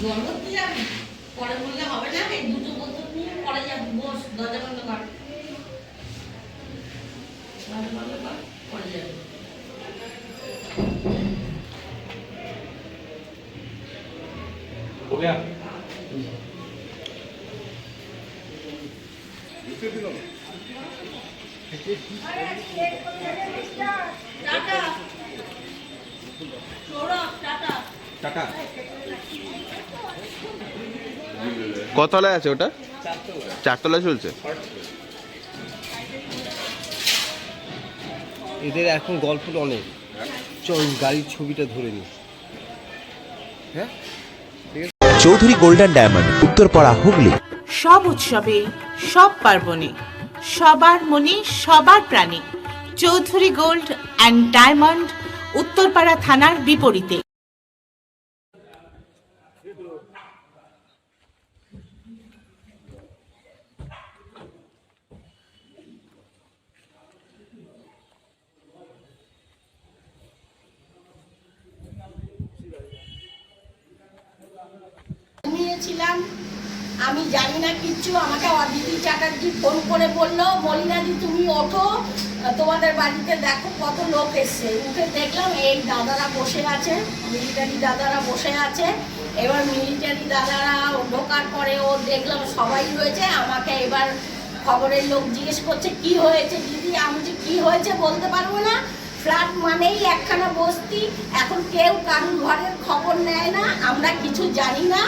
জল করতে যাবি পরে বললে হবে না এই দুটো বোতল নিয়ে পরে যাবি বস দরজা বন্ধ কর দরজা বন্ধ কর, পরে যাবি हो गया টাটা সৌরভ টাটা टाटा কতলায় আছে ওটা? চারতলায় চলছে? এদের এখন গল্পটা অনেক। চল গাড়ির ছবিটা ধরে নি। হ্যাঁ? Chowdhury golden diamond Uttarpara Hooghly. সব উৎসবে সব পার্বণে সবার মনে সবার প্রাণে। Chowdhury gold and diamond Uttarpara থানার বিপরীতে। আমি জানি না কিচ্ছু। আমাকে অদিতি চ্যাটার্জি ফোন করে বলল মলিনাদি তুমি ওঠো। তোমাদের বাড়িতে দেখো কত লোক এসছে। উঠে দেখলাম, এই দাদারা বসে আছে মিলিটারি দাদারা বসে আছে। এবার মিলিটারি দাদারা ঢোকার পরে ও দেখলাম সবাই রয়েছে। আমাকে এবার খবরের লোক জিজ্ঞেস করছে কি হয়েছে দিদি? আমি যে কি হয়েছে বলতে পারব না। ফ্ল্যাট মানেই একখানা বস্তি। এখন কেউ কারুর ঘরের খবর নেয় না। আমরা কিছু জানি না।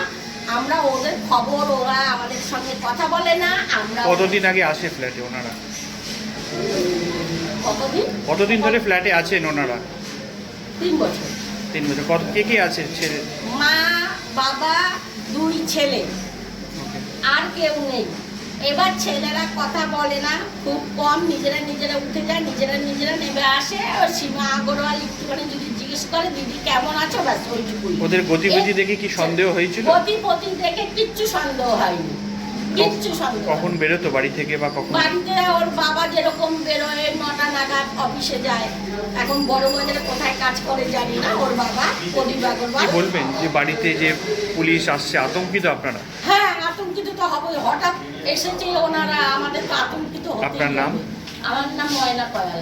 আমরা ওদের খবর ওরা আমাদের সঙ্গে কথা বলে না। আমরা কতদিন আগে আসে ফ্ল্যাটে ওনারা? কতদিন? কতদিন ধরে ফ্ল্যাটে আছেন ওনারা? তিন বছর। তিন বছর। কত কে কে আছে ছেলে মা বাবা দুই ছেলে। আর কেউ নেই। এবার ছেলেরা কথা বলে না খুব কম। নিজেরা নিজেরা উঠে যায় নিজেরা নিজেরা নেমে আসে। আর সীমা আগরওয়াল একটুখানি যদি জিজ্ঞেস করে দিদি কেমন আছো? ব্যাস ওইটুকুই। ওদের গতিবিধি দেখে কি সন্দেহ হয়েছিল? গতিপতি দেখে কিচ্ছু সন্দেহ হয়নি। কিচ্ছু সন্দেহ কখন বেরোতো বাড়ি থেকে বা কখন? বাড়িতে ওর বাবা যেরকম বেরোয় নটা নাগাদ অফিসে যায়। এখন বড় বাজারে কোথায় কাজ করে জানি না ওর বাবা প্রদীপ আগরওয়াল। বলবেন যে বাড়িতে যে পুলিশ আসছে আতঙ্কিত আপনারা? হ্যাঁ আতঙ্কিত তো হবে হঠাৎ এসেছে ওনারা আমাদের তো আতঙ্কিত আপনার নাম? আমার নাম ময়না কয়াল।